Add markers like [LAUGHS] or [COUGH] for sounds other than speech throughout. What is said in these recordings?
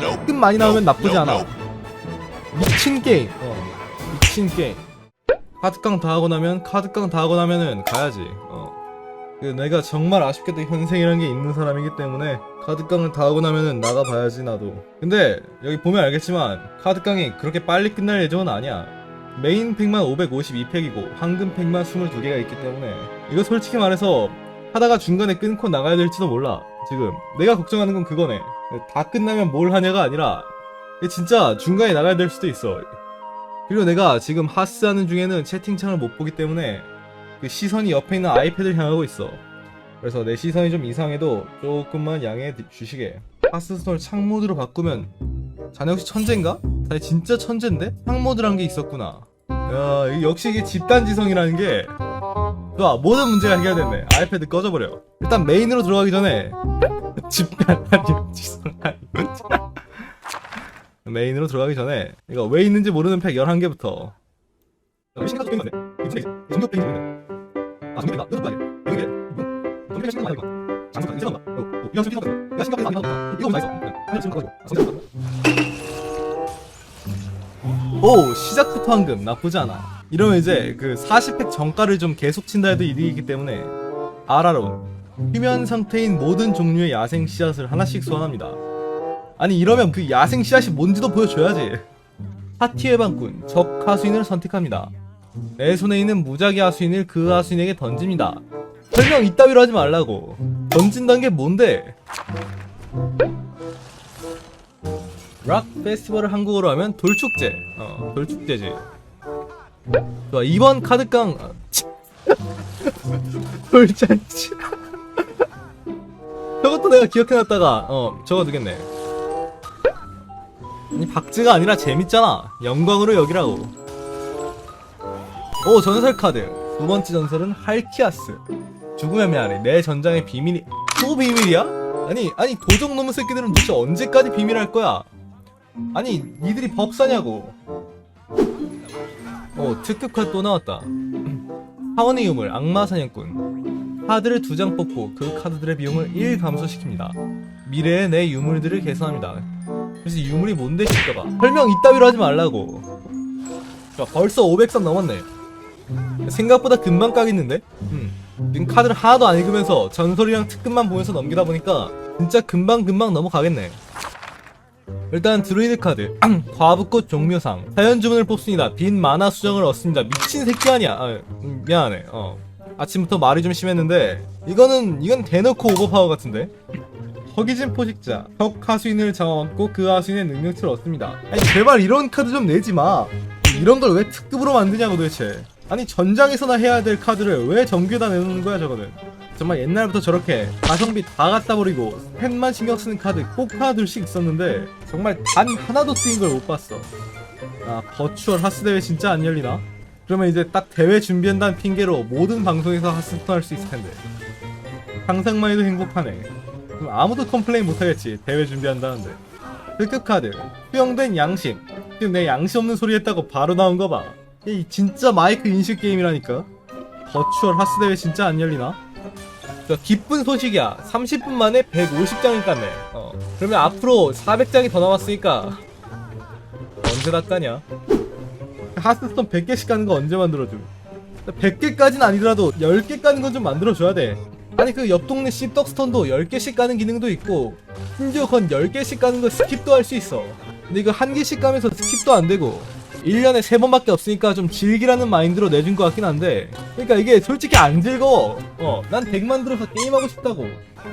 조금 많이 나오면 나쁘지 않아. 미친 게임 어 미친 게임 카드깡 다 하고 나면 카드깡 다 하고 나면은 가야지. 어. 그 내가 정말 아쉽게도 현생이라는 게 있는 사람이기 때문에 카드깡을 다 하고 나면은 나가봐야지 나도. 근데 여기 보면 알겠지만 카드깡이 그렇게 빨리 끝날 예정은 아니야. 메인 팩만 552팩이고 황금 팩만 22개가 있기 때문에 이거 솔직히 말해서 하다가 중간에 끊고 나가야 될지도 몰라 지금. 내가 걱정하는 건 그거네 다 끝나면 뭘 하냐가 아니라 진짜 중간에 나가야 될 수도 있어. 그리고 내가 지금 하스 하는 중에는 채팅창을 못 보기 때문에 그 시선이 옆에 있는 아이패드를 향하고 있어. 그래서 내 시선이 좀 이상해도 조금만 양해해 주시게. 하스스톤을 창 모드로 바꾸면 자네 혹시 천재인가? 자네 진짜 천재인데? 창 모드란 게 있었구나. 야 역시 이게 집단지성이라는 게 좋아 모든 문제가 해결됐네. 아이패드 꺼져버려. 일단 메인으로 들어가기 전에 집단지성 아니면 메인으로 들어가기 전에 이거 왜 있는지 모르는 팩 11개부터 신가 좀 있네 정규 팩이 있네 아 정규 팩이다 이거 봐야 여기 정규 팩 신가 이거 장소가 이상한 거 어, 이런 식으로 신가 야 신가 팩 아니야 이거 다 있어 하나 지금 가지고 아 정규 오 시작부터 황금 나쁘지 않아 이러면 이제 그 40팩 정가를 좀 계속 친다 해도 이득이기 때문에 아라론 휴면 상태인 모든 종류의 야생 씨앗을 하나씩 소환합니다. 아니 이러면 그 야생 씨앗이 뭔지도 보여줘야지. 파티의 방꾼 적 하수인을 선택합니다. 내 손에 있는 무작위 하수인을 그 하수인에게 던집니다. 설명 이따위로 하지 말라고. 던진다는 게 뭔데? 락 페스티벌을 한국어로 하면 돌축제. 어 돌축제지. 좋아 이번 카드깡. 아, 치. [LAUGHS] 돌잔치 저것도 내가 기억해놨다가 어 적어두겠네. 아니 박즈가 아니라 재밌잖아. 영광으로 여기라고. 오 전설 카드. 두 번째 전설은 할키아스. 죽음의 메아리. 내 전장의 비밀이 또 비밀이야? 아니 아니 도적 놈의 새끼들은 도대체 언제까지 비밀할 거야? 아니 니들이 법사냐고. 오 특급 카드 또 나왔다. [CLEARS THROAT] 하원의 유물 악마 사냥꾼 카드를 두 장 뽑고 그 카드들의 비용을 1 감소시킵니다. 미래의 내 유물들을 개선합니다. 그래서 유물이 뭔데 싶더가 설명 이따위로 하지 말라고. 자 벌써 500선 넘었네. 생각보다 금방 까겠는데? 음. 지금 카드를 하나도 안 읽으면서 전설이랑 특급만 보면서 넘기다 보니까 진짜 금방금방 넘어가겠네. 일단 드루이드 카드. [CLEARS THROAT] 과부꽃 종묘상. 사연 주문을 뽑습니다. 빈 만화 수정을 얻습니다. 미친 새끼 아니야. 아, 음, 미안해 어 아침부터 말이 좀 심했는데 이거는 이건 대놓고 오버파워 같은데? 허기진 포식자 적 하수인을 잡아먹고 그 하수인의 능력치를 얻습니다. 아니 제발 이런 카드 좀 내지마. 이런 걸 왜 특급으로 만드냐고 도대체. 아니 전장에서나 해야 될 카드를 왜 정규에다 내놓는 거야 저거는. 정말 옛날부터 저렇게 가성비 다 갖다 버리고 펜만 신경 쓰는 카드 꼭 하나 둘씩 있었는데 정말 단 하나도 쓰인 걸 못 봤어. 아 버추얼 하스 대회 진짜 안 열리나? 그러면 이제 딱 대회 준비한다는 핑계로 모든 방송에서 하스스톤 할수 있을 텐데. 상상만 해도 행복하네. 그럼 아무도 컴플레인 못하겠지 대회 준비한다는데. 특급 카드 수용된 양심. 지금 내 양심 없는 소리 했다고 바로 나온 거봐. 이 진짜 마이크 인식 게임이라니까. 버추얼 하스 대회 진짜 안 열리나? 저 기쁜 소식이야. 30분 만에 150장이 깠네 어. 그러면 앞으로 400장이 더 남았으니까 언제 다 까냐 하스스톤 100개씩 까는 거 언제 만들어줘 100개까진 아니더라도 10개 까는 건 좀 만들어줘야 돼. 아니 그 옆 동네 씹덕스톤도 10개씩 까는 기능도 있고 심지어 건 10개씩 까는 거 스킵도 할 수 있어. 근데 이거 한 개씩 까면서 스킵도 안 되고 1년에 3번밖에 없으니까 좀 즐기라는 마인드로 내준 것 같긴 한데 그러니까 이게 솔직히 안 즐거워. 어난 덱 만들어서 게임하고 싶다고.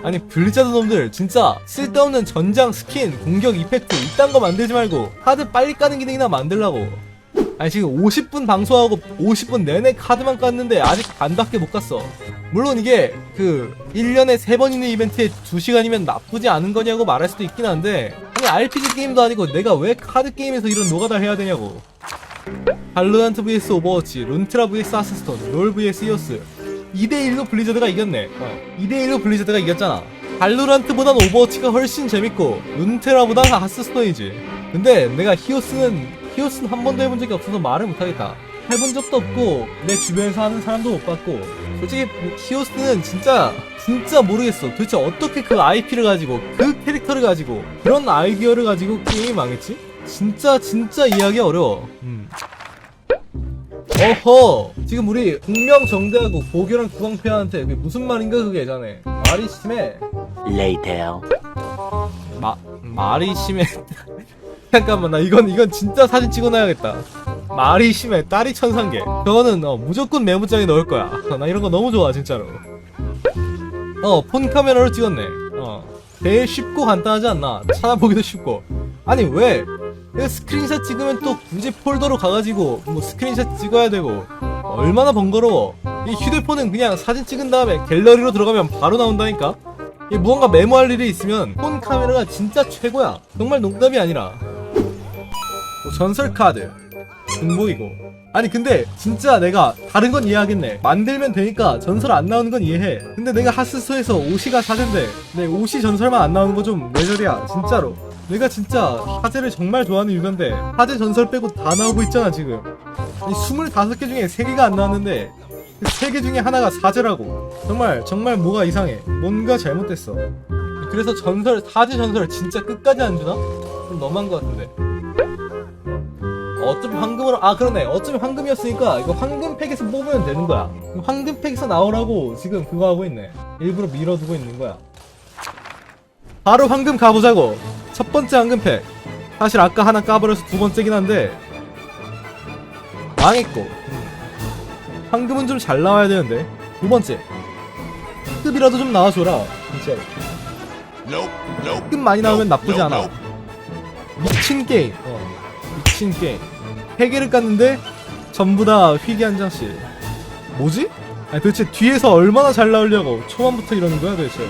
아니 블리자드 놈들 진짜 쓸데없는 전장 스킨 공격 이펙트 이딴 거 만들지 말고 카드 빨리 까는 기능이나 만들라고 아니 지금 50분 방송하고 50분 내내 카드만 깠는데 아직 반밖에 못 갔어. 물론 이게 그 1년에 3번 있는 이벤트에 2시간이면 나쁘지 않은 거냐고 말할 수도 있긴 한데 아니 RPG 게임도 아니고 내가 왜 카드 게임에서 이런 노가다 해야 되냐고. 발로란트 vs 오버워치 룬트라 vs 아스스톤 롤 vs 이오스. 2대1로 블리자드가 이겼네. 어, 2대1로 블리자드가 이겼잖아. 발로란트보단 오버워치가 훨씬 재밌고 룬테라보단 하스스톤이지. 근데 내가 히오스는 히오스는 한 번도 해본 적이 없어서 말을 못하겠다. 해본 적도 없고 내 주변에서 하는 사람도 못 봤고 솔직히 뭐 키오스는 진짜 진짜 모르겠어. 도대체 어떻게 그 IP를 가지고 그 캐릭터를 가지고 그런 아이디어를 가지고 게임이 망했지? 진짜 진짜 이해하기 어려워. 음. 어허! 지금 우리 공명정대하고 고결한 구광패한테 그게 무슨 말인가 그게 예전에? 말이 심해. Later. 마, 말이 심해 잠깐만 나 이건 이건 진짜 사진 찍어놔야겠다. 말이 심해 딸이 천상계. 저거는 어, 무조건 메모장에 넣을 거야. 나 이런 거 너무 좋아 진짜로. 어 폰 카메라로 찍었네. 어 제일 쉽고 간단하지 않나? 찾아보기도 쉽고. 아니 왜? 스크린샷 찍으면 또 굳이 폴더로 가가지고 뭐 스크린샷 찍어야 되고. 얼마나 번거로워. 이 휴대폰은 그냥 사진 찍은 다음에 갤러리로 들어가면 바로 나온다니까? 이 무언가 메모할 일이 있으면 폰 카메라가 진짜 최고야. 정말 농담이 아니라 뭐 전설 카드 중복이고. 아니 근데 진짜 내가 다른 건 이해하겠네. 만들면 되니까 전설 안 나오는 건 이해해. 근데 내가 하스소에서 오시가 사제인데 내 오시 전설만 안 나오는 거좀 뇌절이야 진짜로. 내가 진짜 하제를 정말 좋아하는 유저인데 하제 전설 빼고 다 나오고 있잖아 지금. 이 25개 중에 3개가 안 나왔는데 그 3개 중에 하나가 사제라고. 정말 정말 뭐가 이상해. 뭔가 잘못됐어. 그래서 전설 사제 전설 진짜 끝까지 안 주나? 좀 너무한 것 같은데 어차피 황금으로 아 그러네. 어차피 황금이었으니까 이거 황금팩에서 뽑으면 되는 거야. 황금팩에서 나오라고 지금 그거 하고 있네. 일부러 밀어두고 있는 거야. 바로 황금 가보자고. 첫 번째 황금팩. 사실 아까 하나 까버려서 두 번째긴 한데. 망했고. 황금은 좀 잘 나와야 되는데. 두 번째. 급이라도 좀 나와줘라 진짜로. 급 많이 나오면 나쁘지 않아. 미친 게임. 어 미친 게임 세 개를 깠는데 전부 다 휘기 한 장씩. 뭐지? 아니 도대체 뒤에서 얼마나 잘 나오려고 초반부터 이러는 거야 도대체?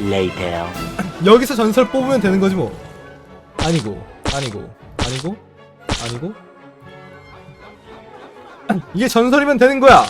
Later. [LAUGHS] 여기서 전설 뽑으면 되는 거지 뭐. 아니고 아니고 아니고 아니고. [CLEARS THROAT] 이게 전설이면 되는 거야